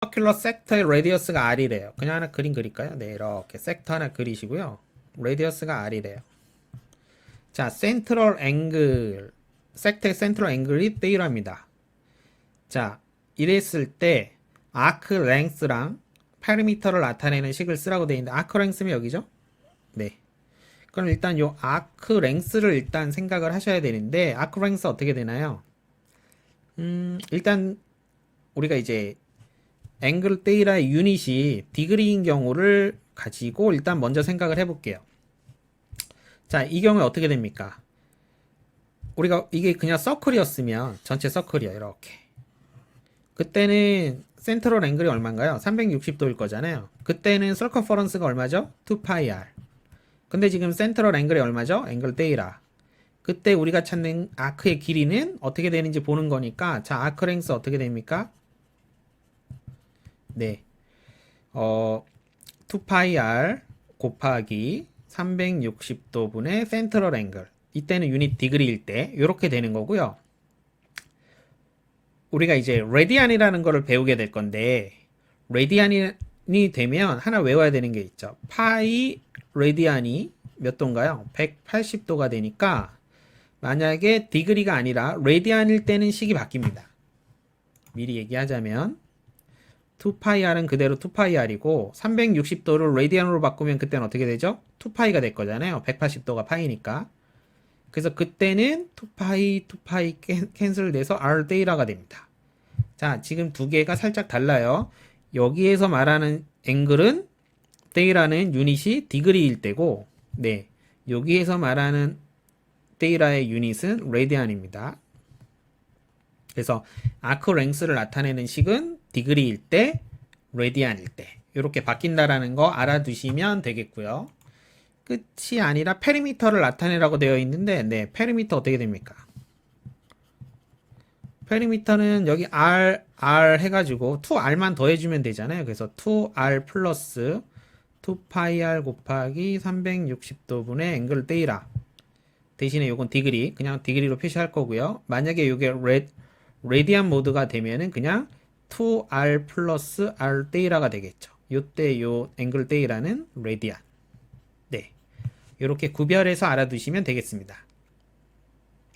서큘러 섹터의 레디어스가 R이래요. 그냥 하나 그림 그릴까요? 네, 이렇게 섹터 하나 그리시고요. 레디어스가 R이래요. 자, 센트럴 앵글, 섹터의 센트럴 앵글이 Theta입니다. 자, 이랬을 때 아크 랭스랑 파리미터를 나타내는 식을 쓰라고 되어 있는데 아크 랭스면 여기죠? 네. 그럼 일단 요 아크 랭스를 일단 생각을 하셔야 되는데 아크 랭스 어떻게 되나요? 음, 일단 우리가 이제 앵글 데이라의 유닛이 디그리인 경우를 가지고 일단 먼저 생각을 해볼게요. 자, 이 경우에 어떻게 됩니까? 우리가 이게 그냥 서클이었으면 전체 서클이요, 이렇게. 그때는 센트럴 앵글이 얼마인가요? 360도일 거잖아요. 그때는 서커퍼런스가 얼마죠? 2파이 r. 근데 지금 센트럴 앵글이 얼마죠? 앵글 데이라. 그때 우리가 찾는 아크의 길이는 어떻게 되는지 보는 거니까 자, 아크 랭스 어떻게 됩니까? 네. 어, 2파이 r 곱하기 360도 분의 센트럴 앵글. 이때는 유닛 디그리일 때 이렇게 되는 거고요. 우리가 이제 레디안이라는 거를 배우게 될 건데 레디안이 되면 하나 외워야 되는 게 있죠. 파이 레디안이 몇 도인가요? 180도가 되니까 만약에 디그리가 아니라 레디안일 때는 식이 바뀝니다. 미리 얘기하자면 2파이r은 그대로 2파이r이고 360도를 레디안으로 바꾸면 그때는 어떻게 되죠? 2파이가 될 거잖아요. 180도가 파이니까. 그래서 그때는 2파이, 2파이 캔슬 돼서 r 데이라가 됩니다. 자, 지금 두 개가 살짝 달라요. 여기에서 말하는 앵글은 데이라는 유닛이 디그리일 때고, 네, 여기에서 말하는 데이라의 유닛은 레디안입니다. 그래서 아크 랭스를 나타내는 식은 디그리일 때, 레디안일 때 이렇게 바뀐다라는 거 알아두시면 되겠고요. 끝이 아니라 페리미터를 나타내라고 되어 있는데, 네, 페리미터 어떻게 됩니까? 페리미터는 여기 R, R 해가지고 2R만 더해주면 되잖아요. 그래서 2R 플러스 2파이R 곱하기 360도분의 앵글 데이라. 대신에 요건 디그리, 그냥 디그리로 표시할 거고요. 만약에 레, 레디안 모드가 되면은 그냥 2R 플러스 R 데이라가 되겠죠. 요때 요 앵글 데이라는 레디안. 네. 이렇게 구별해서 알아두시면 되겠습니다.